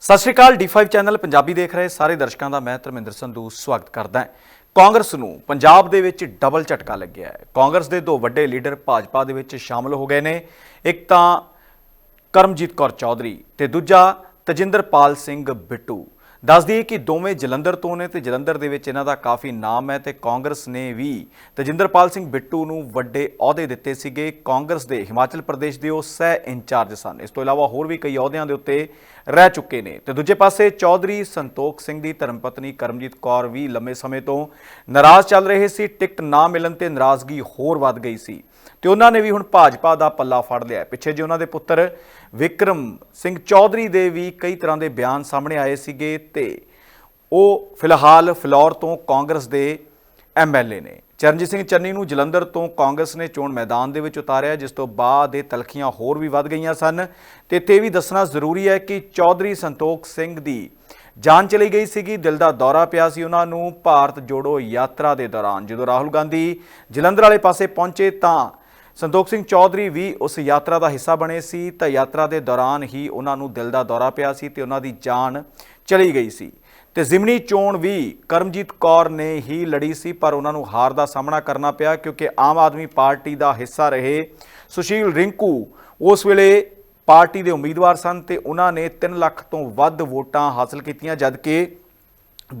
ਸਤਿ ਸ਼੍ਰੀ ਅਕਾਲ D5 channel Punjabi ਦੇਖ ਰਹੇ ਸਾਰੇ ਦਰਸ਼ਕਾਂ ਦਾ ਮੈਂ ਧਰਮਿੰਦਰ ਸੰਧੂ ਸਵਾਗਤ ਕਰਦਾ ਹਾਂ। ਕਾਂਗਰਸ ਨੂੰ ਪੰਜਾਬ ਦੇ ਵਿੱਚ ਡਬਲ ਝਟਕਾ ਲੱਗਿਆ ਹੈ। ਕਾਂਗਰਸ ਦੇ ਦੋ ਵੱਡੇ ਲੀਡਰ ਭਾਜਪਾ ਦੇ ਵਿੱਚ ਸ਼ਾਮਲ ਹੋ ਗਏ ਨੇ। ਇੱਕ ਤਾਂ ਕਰਮਜੀਤ ਕੌਰ ਚੌਧਰੀ ਤੇ ਦੂਜਾ ਤਜਿੰਦਰਪਾਲ ਸਿੰਘ ਬਿੱਟੂ। ਦੱਸ ਦਈਏ ਕਿ ਦੋਵੇਂ ਜਲੰਧਰ ਤੋਂ ਨੇ ਤੇ ਜਲੰਧਰ ਦੇ ਵਿੱਚ ਇਹਨਾਂ ਦਾ ਕਾਫੀ ਨਾਮ ਹੈ ਤੇ ਕਾਂਗਰਸ ਨੇ ਵੀ ਤਜਿੰਦਰਪਾਲ ਸਿੰਘ ਬਿੱਟੂ ਨੂੰ ਵੱਡੇ ਅਹੁਦੇ ਦਿੱਤੇ ਸੀਗੇ। ਕਾਂਗਰਸ ਦੇ ਹਿਮਾਚਲ ਪ੍ਰਦੇਸ਼ ਦੇ ਉਹ ਸਹਿ ਇੰਚਾਰਜ ਸਨ। ਇਸ ਤੋਂ ਇਲਾਵਾ ਹੋਰ ਵੀ ਕਈ ਅਹੁਦਿਆਂ ਦੇ ਉੱਤੇ ਰਹਿ ਚੁੱਕੇ ਨੇ। ਤੇ ਦੂਜੇ ਪਾਸੇ ਚੌਧਰੀ ਸੰਤੋਖ ਸਿੰਘ ਦੀ ਧਰਮਪਤਨੀ ਕਰਮਜੀਤ ਕੌਰ ਵੀ ਲੰਮੇ ਸਮੇਂ ਤੋਂ ਨਾਰਾਜ਼ ਚੱਲ ਰਹੇ ਸੀ। ਟਿਕਟ ਨਾ ਮਿਲਣ ਤੇ ਨਾਰਾਜ਼ਗੀ ਹੋਰ ਵੱਧ ਗਈ ਸੀ। ਤੇ ਉਹਨਾਂ ਨੇ ਵੀ ਹੁਣ ਭਾਜਪਾ ਦਾ ਪੱਲਾ ਫੜ ਲਿਆ। ਪਿੱਛੇ ਜੇ ਉਹਨਾਂ ਦੇ ਪੁੱਤਰ ਵਿਕਰਮ ਸਿੰਘ ਚੌਧਰੀ ਦੇ ਵੀ ਕਈ ਤਰ੍ਹਾਂ ਦੇ ਬਿਆਨ ਸਾਹਮਣੇ ਆਏ ਸੀਗੇ। ਤੇ ਉਹ ਫਿਲਹਾਲ ਫਲੋਰ ਤੋਂ ਕਾਂਗਰਸ ਦੇ ਐਮਐਲਏ ਨੇ। ਚਰਨਜੀਤ ਸਿੰਘ ਚੰਨੀ ਨੂੰ ਜਲੰਧਰ ਤੋਂ ਕਾਂਗਰਸ ਨੇ ਚੋਣ ਮੈਦਾਨ ਦੇ ਵਿੱਚ ਉਤਾਰਿਆ, ਜਿਸ ਤੋਂ ਬਾਅਦ ਇਹ ਤਲਖੀਆਂ ਹੋਰ ਵੀ ਵੱਧ ਗਈਆਂ ਸਨ। ਤੇ ਇੱਥੇ ਇਹ ਵੀ ਦੱਸਣਾ ਜ਼ਰੂਰੀ ਹੈ ਕਿ ਚੌਧਰੀ ਸੰਤੋਖ ਸਿੰਘ ਦੀ ਜਾਨ ਚਲੀ ਗਈ ਸੀਗੀ। ਦਿਲ ਦਾ ਦੌਰਾ ਪਿਆ ਸੀ ਉਹਨਾਂ ਨੂੰ ਭਾਰਤ ਜੋੜੋ ਯਾਤਰਾ ਦੇ ਦੌਰਾਨ। ਜਦੋਂ ਰਾਹੁਲ ਗਾਂਧੀ ਜਲੰਧਰ ਵਾਲੇ ਪਾਸੇ ਪਹੁੰਚੇ ਤਾਂ ਸੰਤੋਖ ਸਿੰਘ ਚੌਧਰੀ ਵੀ ਉਸ ਯਾਤਰਾ ਦਾ ਹਿੱਸਾ ਬਣੇ ਸੀ ਤਾਂ ਯਾਤਰਾ ਦੇ ਦੌਰਾਨ ਹੀ ਉਹਨਾਂ ਨੂੰ ਦਿਲ ਦਾ ਦੌਰਾ ਪਿਆ ਸੀ ਤੇ ਉਹਨਾਂ ਦੀ ਜਾਨ ਚਲੀ ਗਈ ਸੀ। ਤੇ ਜ਼ਿਮਨੀ ਚੋਣ ਵੀ ਕਰਮਜੀਤ ਕੌਰ ਨੇ ਹੀ ਲੜੀ ਸੀ, ਪਰ ਉਹਨਾਂ ਨੂੰ ਹਾਰ ਦਾ ਸਾਹਮਣਾ ਕਰਨਾ ਪਿਆ ਕਿਉਂਕਿ ਆਮ ਆਦਮੀ ਪਾਰਟੀ ਦਾ ਹਿੱਸਾ ਰਹੇ ਸੁਸ਼ੀਲ ਰਿੰਕੂ ਉਸ ਵੇਲੇ ਪਾਰਟੀ ਦੇ ਉਮੀਦਵਾਰ ਸਨ ਤੇ ਉਹਨਾਂ ਨੇ 3 ਲੱਖ ਤੋਂ ਵੱਧ ਵੋਟਾਂ ਹਾਸਲ ਕੀਤੀਆਂ, ਜਦਕਿ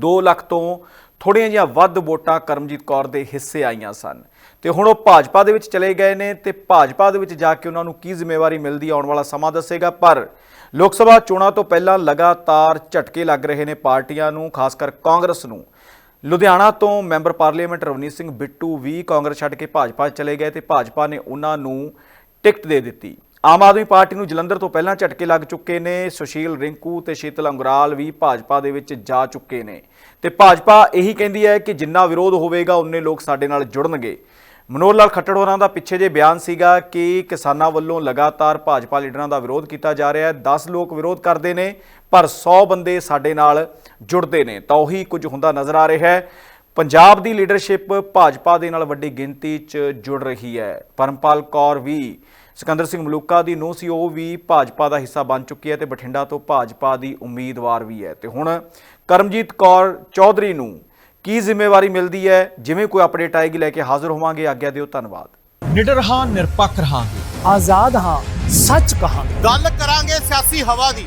2 ਲੱਖ ਤੋਂ ਥੋੜ੍ਹੀਆਂ ਜਿਹੀਆਂ ਵੱਧ ਵੋਟਾਂ ਕਰਮਜੀਤ ਕੌਰ ਦੇ ਹਿੱਸੇ ਆਈਆਂ ਸਨ। ਤੇ ਹੁਣ ਉਹ ਭਾਜਪਾ ਦੇ ਵਿੱਚ ਚਲੇ ਗਏ ਨੇ ਤੇ ਭਾਜਪਾ ਦੇ ਵਿੱਚ ਜਾ ਕੇ ਉਹਨਾਂ ਨੂੰ ਕੀ ਜ਼ਿੰਮੇਵਾਰੀ ਮਿਲਦੀ ਆਉਣ ਵਾਲਾ ਸਮਾਂ ਦੱਸੇਗਾ, ਪਰ ਲੋਕ ਸਭਾ ਚੋਣਾਂ ਤੋਂ ਪਹਿਲਾਂ ਲਗਾਤਾਰ ਝਟਕੇ ਲੱਗ ਰਹੇ ਨੇ ਪਾਰਟੀਆਂ ਨੂੰ, ਖਾਸ ਕਰ ਕਾਂਗਰਸ ਨੂੰ। ਲੁਧਿਆਣਾ ਤੋਂ ਮੈਂਬਰ ਪਾਰਲੀਮੈਂਟ ਰਵਨੀਤ ਸਿੰਘ ਬਿੱਟੂ ਵੀ ਕਾਂਗਰਸ ਛੱਡ ਕੇ ਭਾਜਪਾ ਚਲੇ ਗਏ ਤੇ ਭਾਜਪਾ ਨੇ ਉਹਨਾਂ ਨੂੰ ਟਿਕਟ ਦੇ ਦਿੱਤੀ। ਆਮ ਆਦਮੀ ਪਾਰਟੀ ਨੂੰ ਜਲੰਧਰ ਤੋਂ ਪਹਿਲਾਂ ਝਟਕੇ ਲੱਗ ਚੁੱਕੇ ਨੇ। ਸੁਸ਼ੀਲ ਰਿੰਕੂ ਤੇ ਸ਼ੀਤਲ ਅੰਗਰਾਲ ਵੀ ਭਾਜਪਾ ਦੇ ਵਿੱਚ ਜਾ ਚੁੱਕੇ ਨੇ। ਤੇ ਭਾਜਪਾ ਇਹੀ ਕਹਿੰਦੀ ਹੈ ਕਿ ਜਿੰਨਾ ਵਿਰੋਧ ਹੋਵੇਗਾ, ਉਨੇ ਲੋਕ ਸਾਡੇ ਨਾਲ ਜੁੜਨਗੇ। ਮਨੋਹਰ ਲਾਲ ਖੱਟੜ ਹੋਰਾਂ ਦਾ ਪਿੱਛੇ ਜੇ ਬਿਆਨ ਸੀਗਾ ਕਿ ਕਿਸਾਨਾਂ ਵੱਲੋਂ ਲਗਾਤਾਰ ਭਾਜਪਾ ਲੀਡਰਾਂ ਦਾ ਵਿਰੋਧ ਕੀਤਾ ਜਾ ਰਿਹਾ ਹੈ। 10 ਲੋਕ ਵਿਰੋਧ ਕਰਦੇ ਨੇ, ਪਰ 100 ਬੰਦੇ ਸਾਡੇ ਨਾਲ ਜੁੜਦੇ ਨੇ। ਤਾਂ ਉਹੀ ਕੁਝ ਹੁੰਦਾ ਨਜ਼ਰ ਆ ਰਿਹਾ ਹੈ। ਪੰਜਾਬ ਦੀ ਲੀਡਰਸ਼ਿਪ ਭਾਜਪਾ ਦੇ ਨਾਲ ਵੱਡੀ ਗਿਣਤੀ 'ਚ ਜੁੜ ਰਹੀ ਹੈ। ਪਰਮਪਾਲ ਕੌਰ ਵੀ ਸਿਕੰਦਰ ਸਿੰਘ ਮਲੂਕਾ ਦੀ ਨੂੰਹ ਸੀ ਉਹ ਵੀ ਭਾਜਪਾ ਦਾ ਹਿੱਸਾ ਬਣ ਚੁੱਕੀ ਹੈ ਤੇ ਬਠਿੰਡਾ ਤੋਂ ਭਾਜਪਾ ਦੀ ਉਮੀਦਵਾਰ ਵੀ ਹੈ। ਤੇ ਹੁਣ ਕਰਮਜੀਤ ਕੌਰ ਚੌਧਰੀ ਨੂੰ ਕੀ ਜ਼ਿੰਮੇਵਾਰੀ ਮਿਲਦੀ ਹੈ? ਜਿਵੇਂ ਕੋਈ ਅਪਡੇਟ ਆਏਗੀ ਲੈ ਕੇ ਹਾਜ਼ਰ ਹੋਵਾਂਗੇ। ਆਗਿਆ ਦਿਓ ਧੰਨਵਾਦ। ਨਿਡਰ ਹਾਂ ਨਿਰਪੱਖ ਰਹਾਂਗੇ। ਆਜ਼ਾਦ ਹਾਂ ਸੱਚ ਕਹਾਂਗੇ। ਗੱਲ ਕਰਾਂਗੇ ਸਿਆਸੀ ਹਵਾ ਦੀ।